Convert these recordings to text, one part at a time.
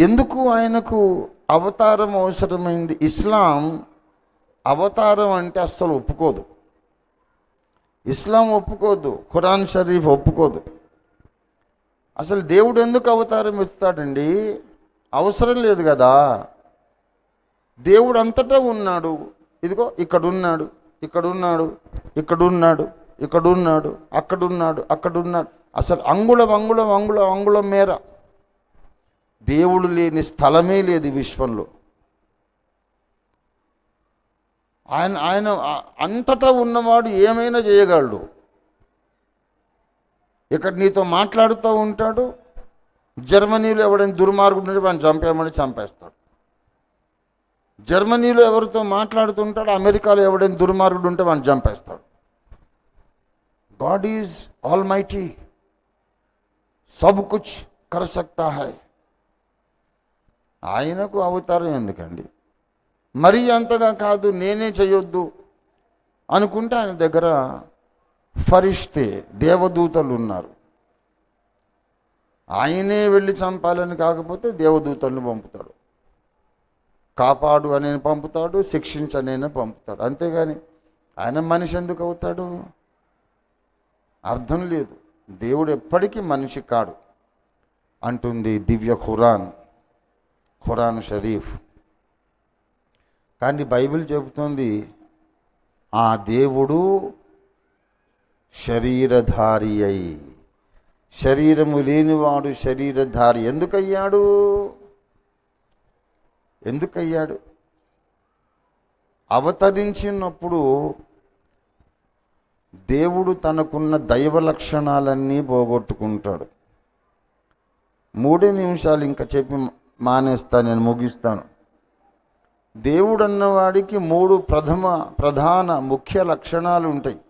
ఎందుకు ఆయనకు అవతారం అవసరమైంది? ఇస్లాం అవతారం అంటే అస్సలు ఒప్పుకోదు. ఇస్లాం ఒప్పుకోదు ఖురాన్ షరీఫ్ ఒప్పుకోదు. అసలు దేవుడు ఎందుకు అవతారం ఎత్తుతాడండి? అవసరం లేదు కదా. దేవుడు అంతటా ఉన్నాడు. ఇదిగో ఇక్కడున్నాడు ఇక్కడున్నాడు ఇక్కడున్నాడు ఇక్కడున్నాడు అక్కడున్నాడు అక్కడున్నాడు. అసలు అంగుళం అంగుళం అంగుళం అంగుళం మేర. దేవుడు లేని స్థలమే లేదు విశ్వంలో. ఆయన ఆయన అంతటా ఉన్నవాడు ఏమైనా చేయగలడు? ఇక్కడ నీతో మాట్లాడుతూ ఉంటాడు. జర్మనీలో ఎవడైనా దుర్మార్గుడు ఉంటే వాడిని చంపేయమని చంపేస్తాడు. జర్మనీలో ఎవరితో మాట్లాడుతుంటాడు అమెరికాలో ఎవడైనా దుర్మార్గుడు ఉంటే వాడిని చంపేస్తాడు. గాడ్ ఈజ్ ఆల్ మైటీ సబ్ కుచ్ కర్ సక్తా హై ఆయనకు అవతారం ఎందుకండి? మరీ అంతగా కాదు నేనే చేయొద్దు అనుకుంటే ఆయన దగ్గర ఫరిష్తే దేవదూతలు ఉన్నారు. ఆయనే వెళ్ళి చంపాలని కాకపోతే దేవదూతలను పంపుతాడు. కాపాడు అని పంపుతాడు శిక్షించనైనా పంపుతాడు. అంతేగాని ఆయన మనిషి ఎందుకు అవుతాడు? అర్థం లేదు. దేవుడు ఎప్పటికీ మనిషి కాడు అంటుంది దివ్య ఖురాన్. ఖురాన్ షరీఫ్. కానీ బైబిల్ చెబుతుంది ఆ దేవుడు శరీరధారి అయి శరీరము లేనివాడు శరీరధారి. ఎందుకయ్యాడు? ఎందుకయ్యాడు? అవతరించినప్పుడు దేవుడు తనకున్న దైవ లక్షణాలన్నీ పోగొట్టుకుంటాడు. మూడే నిమిషాలు ఇంకా చెప్పి మానేస్తాను నేను ముగిస్తాను. దేవుడు అన్నవాడికి మూడు ప్రథమ ప్రధాన ముఖ్య లక్షణాలు ఉంటాయి.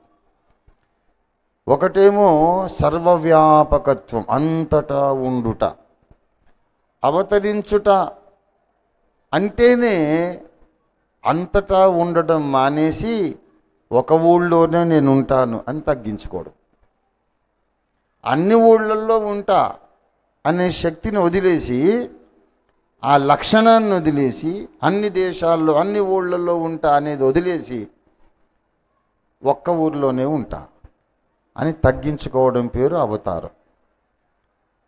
ఒకటేమో సర్వవ్యాపకత్వం అంతటా ఉండుట. అవతరించుట అంటేనే అంతటా ఉండడం మానేసి ఒక ఊళ్ళోనే నేను ఉంటాను అని తగ్గించుకోవడం. అన్ని ఊళ్ళల్లో ఉంటా అనే శక్తిని వదిలేసి ఆ లక్షణాన్ని వదిలేసి అన్ని దేశాల్లో అన్ని ఊళ్ళల్లో ఉంటా అనేది వదిలేసి ఒక్క ఊరిలోనే ఉంటా అని తగ్గించుకోవడం పేరు అవతారం.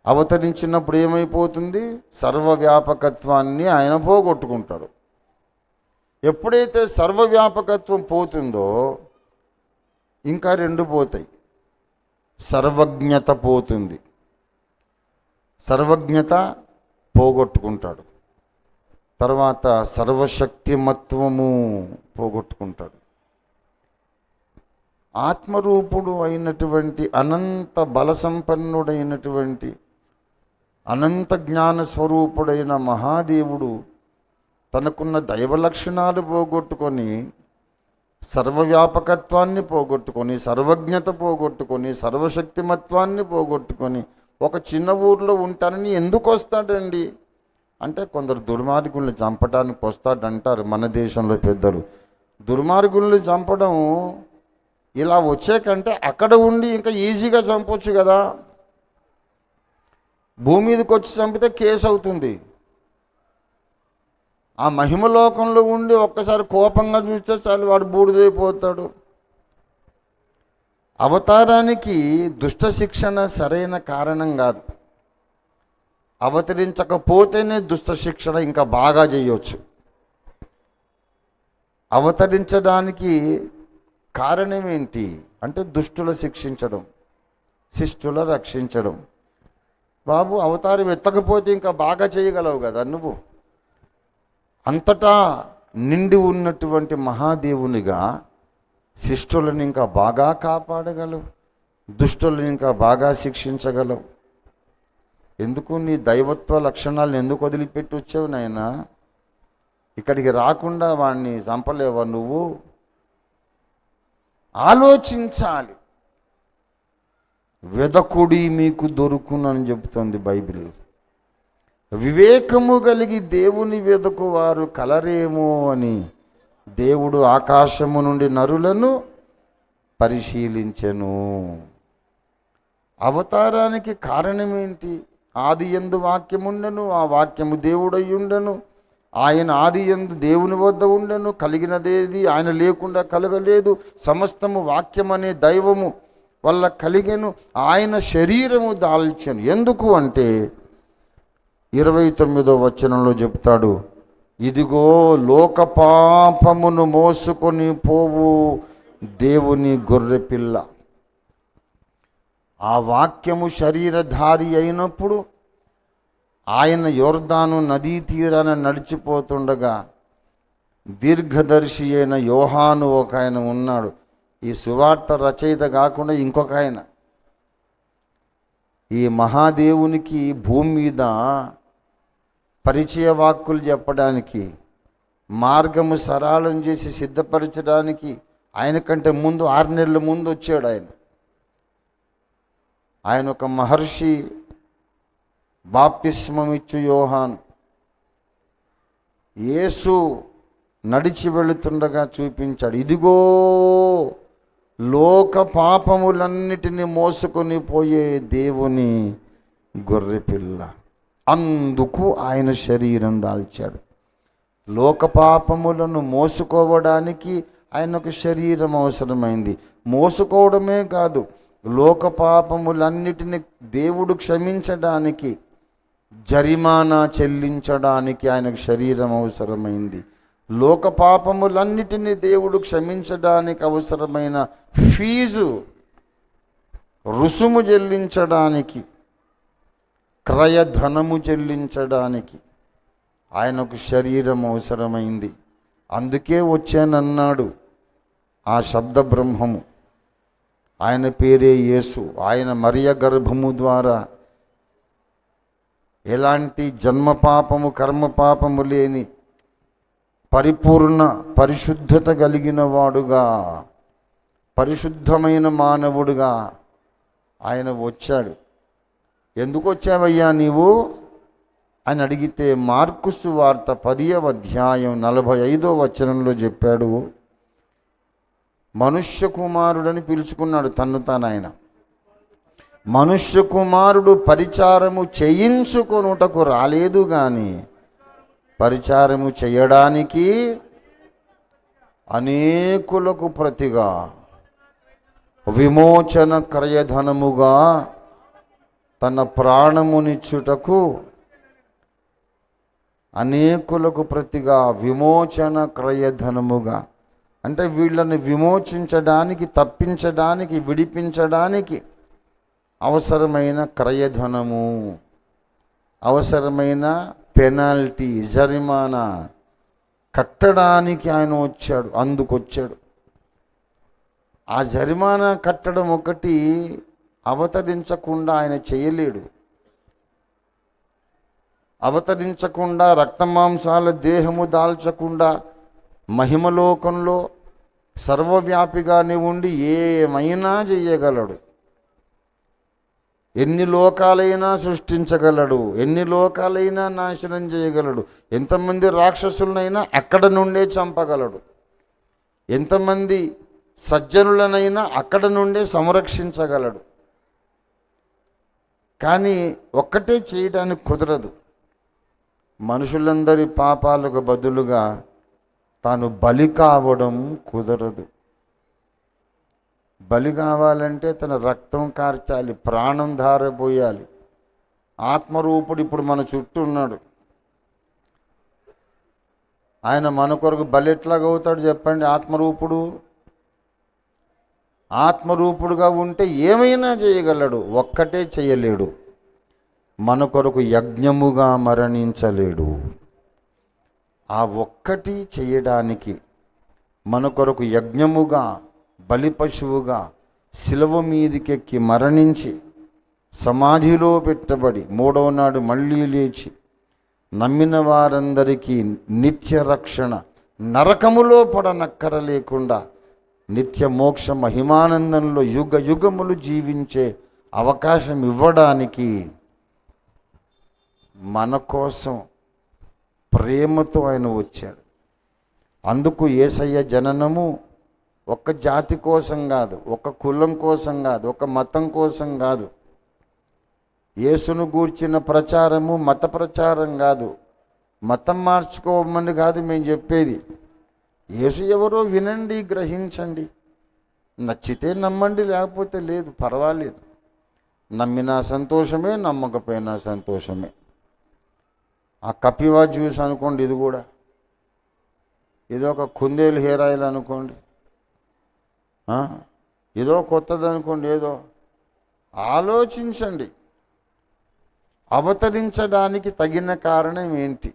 అవతరించినప్పుడు ఏమైపోతుంది? సర్వవ్యాపకత్వాన్ని ఆయన పోగొట్టుకుంటాడు. ఎప్పుడైతే సర్వవ్యాపకత్వం పోతుందో ఇంకా రెండు పోతాయి. సర్వజ్ఞత పోతుంది. సర్వజ్ఞత పోగొట్టుకుంటాడు. తర్వాత సర్వశక్తిమత్వము పోగొట్టుకుంటాడు. ఆత్మరూపుడు అయినటువంటి అనంత బలసంపన్నుడైనటువంటి అనంత జ్ఞాన స్వరూపుడైన మహాదేవుడు తనకున్న దైవ లక్షణాలు పోగొట్టుకొని సర్వవ్యాపకత్వాన్ని పోగొట్టుకొని సర్వజ్ఞత పోగొట్టుకొని సర్వశక్తిమత్వాన్ని పోగొట్టుకొని ఒక చిన్న ఊర్లో ఉంటానని ఎందుకు వస్తాడండి? అంటే కొందరు దుర్మార్గుల్ని చంపడానికి వస్తాడంటారు మన దేశంలో పెద్దలు. దుర్మార్గుల్ని చంపడం ఇలా వచ్చే కంటే అక్కడ ఉండి ఇంకా ఈజీగా చంపొచ్చు కదా. భూమి మీదకి వచ్చి చంపితే కేసు అవుతుంది. ఆ మహిమలోకంలో ఉండి ఒక్కసారి కోపంగా చూస్తే చాలు వాడు బూడిదైపోతాడు. అవతారానికి దుష్ట శిక్షణ సరైన కారణం కాదు. అవతరించకపోతేనే దుష్ట శిక్షణ ఇంకా బాగా చేయవచ్చు అవతరించడానికి కారణం ఏంటి? అంటే దుష్టుల శిక్షించడం శిష్టుల రక్షించడం. బాబు అవతారం ఎత్తకపోతే ఇంకా బాగా చేయగలవు కదా నువ్వు? అంతటా నిండి ఉన్నటువంటి మహాదేవునిగా శిష్టులను ఇంకా బాగా కాపాడగలవు దుష్టులను ఇంకా బాగా శిక్షించగలవు. ఎందుకు నీ దైవత్వ లక్షణాలను ఎందుకు వదిలిపెట్టి వచ్చావు నాయనా? ఇక్కడికి రాకుండా వాడిని చంపలేవా నువ్వు? ఆలోచించాలి. వెదకుడి మీకు దొరుకునని చెబుతోంది బైబిల్. వివేకము కలిగి దేవుని వెదకు వారు కలరేమో అని దేవుడు ఆకాశము నుండి నరులను పరిశీలించెను. అవతారానికి కారణమేంటి? ఆది ఎందు వాక్యముండెను ఆ వాక్యము దేవుడై ఉండెను ఆయన ఆది ఎందు దేవుని వద్ద ఉండెను కలిగినదేది ఆయన లేకుండా కలగలేదు సమస్తము వాక్యం అనే దైవము వల్ల కలిగెను ఆయన శరీరము దాల్చెను. ఎందుకు అంటే ఇరవై తొమ్మిదో వచనంలో చెప్తాడు ఇదిగో లోక పాపమును మోసుకొని పోవు దేవుని గొర్రెపిల్ల ఆ వాక్యము శరీరధారి అయినప్పుడు ఆయన యోర్దాను నదీ తీరాన నడిచిపోతుండగా దీర్ఘదర్శి అయిన యోహాను ఒక ఆయన ఉన్నాడు. ఈ సువార్త రచయిత కాకుండా ఇంకొక ఆయన. ఈ మహాదేవునికి భూమి మీద పరిచయ వాక్కులు చెప్పడానికి మార్గము సరళం చేసి సిద్ధపరచడానికి ఆయన కంటే ముందు ఆరు నెలల ముందు వచ్చాడు ఆయన. ఆయన ఒక మహర్షి బాప్తిస్మమిచ్చు యోహాన్. యేసు నడిచి వెళుతుండగా చూపించాడు ఇదిగో లోక పాపములన్నిటిని మోసుకొని పోయే దేవుని గొర్రెపిల్ల. అందుకు ఆయన శరీరం దాల్చాడు. లోకపాపములను మోసుకోవడానికి ఆయనకు శరీరం అవసరమైంది. మోసుకోవడమే కాదు లోకపాపములన్నిటిని దేవుడు క్షమించడానికి జరిమానా చెల్లించడానికి ఆయనకు శరీరం అవసరమైంది. లోకపాపములన్నిటిని దేవుడు క్షమించడానికి అవసరమైన ఫీజు రుసుము చెల్లించడానికి క్రయధనము చెల్లించడానికి ఆయనకు శరీరం అవసరమైంది. అందుకే వచ్చానన్నాడు ఆ శబ్ద బ్రహ్మము ఆయన పేరే యేసు. ఆయన మరియ గర్భము ద్వారా ఎలాంటి జన్మపాపము కర్మపాపము లేని పరిపూర్ణ పరిశుద్ధత కలిగిన వాడుగా పరిశుద్ధమైన మానవుడుగా ఆయన వచ్చాడు. ఎందుకు వచ్చావయ్యా నీవు? అని అడిగితే మార్కుసు వార్త పదియవ అధ్యాయం నలభై ఐదో వచనంలో చెప్పాడు. మనుష్య కుమారుడని పిలుచుకున్నాడు తన్ను తాను ఆయన. మనుష్య కుమారుడు పరిచారము చేయించుకొనుటకు రాలేదు కానీ పరిచారము చేయడానికి అనేకులకు ప్రతిగా విమోచన క్రయధనముగా తన ప్రాణమునిచ్చుటకు అనేకులకు ప్రతిగా విమోచన క్రయధనముగా. అంటే వీళ్ళని విమోచించడానికి తప్పించడానికి విడిపించడానికి అవసరమైన క్రయధనము అవసరమైన పెనాల్టీ జరిమానా కట్టడానికి ఆయన వచ్చాడు అందుకొచ్చాడు. ఆ జరిమానా కట్టడం ఒకటి అవతరించకుండా ఆయన చేయలేడు. అవతరించకుండా రక్తమాంసాల దేహము దాల్చకుండా మహిమలోకంలో సర్వవ్యాపిగానే ఉండి ఏమైనా చెయ్యగలడు. ఎన్ని లోకాలైనా సృష్టించగలడు. ఎన్ని లోకాలైనా నాశనం చేయగలడు. ఎంతమంది రాక్షసులనైనా అక్కడ నుండే చంపగలడు. ఎంతమంది సజ్జనులనైనా అక్కడ నుండే సంరక్షించగలడు. కానీ ఒక్కటే చేయడానికి కుదరదు. మనుషులందరి పాపాలకు బదులుగా తాను బలి కావడం కుదరదు. బలి కావాలంటే తన రక్తం కార్చాలి ప్రాణం ధారపోయాలి ఆత్మరూపుడు ఇప్పుడు మన చుట్టూ ఉన్నాడు. ఆయన మన కొరకు బలి ఎట్లాగవుతాడు చెప్పండి ఆత్మరూపుడు? ఆత్మరూపుడుగా ఉంటే ఏమైనా చేయగలడు? ఒక్కటే చేయలేడు. మన కొరకు యజ్ఞముగా మరణించలేడు. ఆ ఒక్కటి చేయడానికి మన కొరకు యజ్ఞముగా బలి పశువుగా శిలవ మీదికెక్కి మరణించి సమాధిలో పెట్టబడి మూడవ నాడు మళ్ళీ లేచి నమ్మిన వారందరికీ నిత్య రక్షణ నరకములో పడనక్కర లేకుండా నిత్య మోక్ష మహిమానందంలో యుగ యుగములు జీవించే అవకాశం ఇవ్వడానికి మన కోసం ప్రేమతో ఆయన వచ్చాడు. అందుకు ఏసయ్య జననము ఒక జాతి కోసం కాదు ఒక కులం కోసం కాదు ఒక మతం కోసం కాదు. యేసును గూర్చిన ప్రచారము మత ప్రచారం కాదు. మతం మార్చుకోమని కాదు మేము చెప్పేది. యేసు ఎవరో వినండి గ్రహించండి. నచ్చితే నమ్మండి లేకపోతే లేదు పర్వాలేదు. నమ్మినా సంతోషమే నమ్మకపోయినా సంతోషమే. ఆ కపివా జ్యూస్ అనుకోండి ఇది కూడా. ఇది ఒక కుందేలు హెయిర్ ఆయిల్ అనుకోండి. ఏదో కొత్తది అనుకోండి ఏదో. ఆలోచించండి. అవతరించడానికి తగిన కారణం ఏంటి?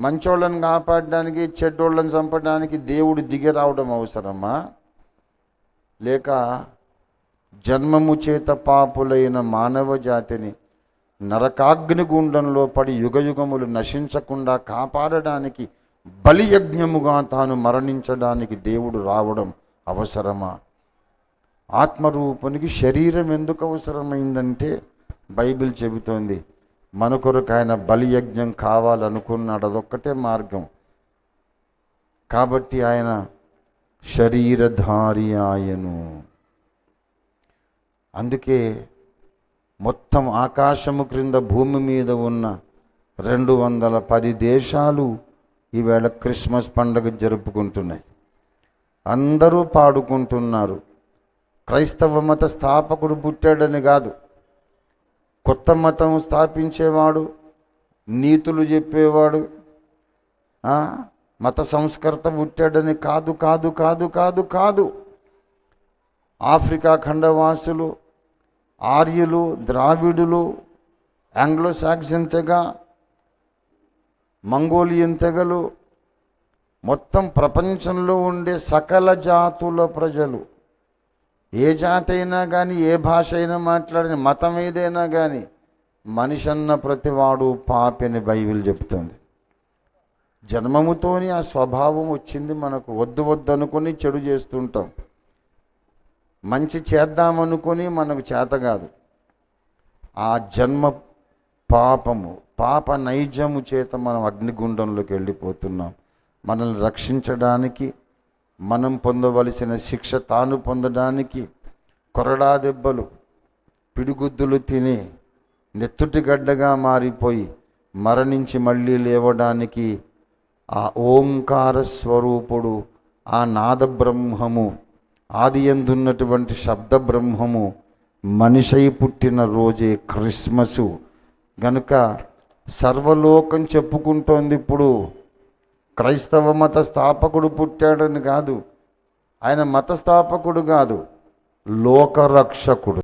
మంచోళ్ళని కాపాడడానికి చెడ్డోళ్ళని చంపడానికి దేవుడు దిగి రావడం అవసరమా? లేక జన్మము చేత పాపులైన మానవ జాతిని నరకాగ్ని గుండంలో పడి యుగయుగములు నశించకుండా కాపాడడానికి బలియజ్ఞముగా తాను మరణించడానికి దేవుడు రావడం అవసరమా? ఆత్మరూపునికి శరీరం ఎందుకు అవసరమైందంటే బైబిల్ చెబుతోంది. మన కొరకు ఆయన బలియజ్ఞం కావాలనుకున్నాడు అదొక్కటే మార్గం. కాబట్టి ఆయన శరీరధారి ఆయను. అందుకే మొత్తం ఆకాశము క్రింద భూమి మీద ఉన్న రెండు వందల పది దేశాలు ఈవేళ క్రిస్మస్ పండుగ జరుపుకుంటున్నాయి. అందరూ పాడుకుంటున్నారు. క్రైస్తవ మత స్థాపకుడు పుట్టాడని కాదు. కొత్త మతం స్థాపించేవాడు నీతులు చెప్పేవాడు మత సంస్కర్త పుట్టాడని కాదు కాదు కాదు కాదు కాదు. ఆఫ్రికా ఖండవాసులు ఆర్యులు ద్రావిడులు ఆంగ్లో సాక్సన్ తెగ మంగోలియన్ తెగలు మొత్తం ప్రపంచంలో ఉండే సకల జాతుల ప్రజలు. ఏ జాతి అయినా కానీ ఏ భాష అయినా మాట్లాడిన మతం ఏదైనా కానీ మనిషి అన్న ప్రతివాడు పాపని బైబిల్ చెప్తుంది. జన్మముతోని ఆ స్వభావం వచ్చింది మనకు. వద్దు వద్దు అనుకొని చెడు చేస్తుంటాం. మంచి చేద్దామనుకొని మనకు చేత కాదు. ఆ జన్మ పాపము పాప నైజము చేత మనం అగ్నిగుండంలోకి వెళ్ళిపోతున్నాం. మనల్ని రక్షించడానికి మనం పొందవలసిన శిక్ష తాను పొందడానికి కొరడా దెబ్బలు పిడిగుద్దులు తిని నెత్తుటిగడ్డగా మారిపోయి మరణించి మళ్ళీ లేవడానికి ఆ ఓంకార స్వరూపుడు ఆ నాద బ్రహ్మము ఆది ఎందున్నటువంటి శబ్ద బ్రహ్మము మనిషై పుట్టిన రోజే క్రిస్మసు. గనుక సర్వలోకం చెప్పుకుంటోంది ఇప్పుడు క్రైస్తవ మత స్థాపకుడు పుట్టాడని కాదు. ఆయన మత స్థాపకుడు కాదు. లోకరక్షకుడు.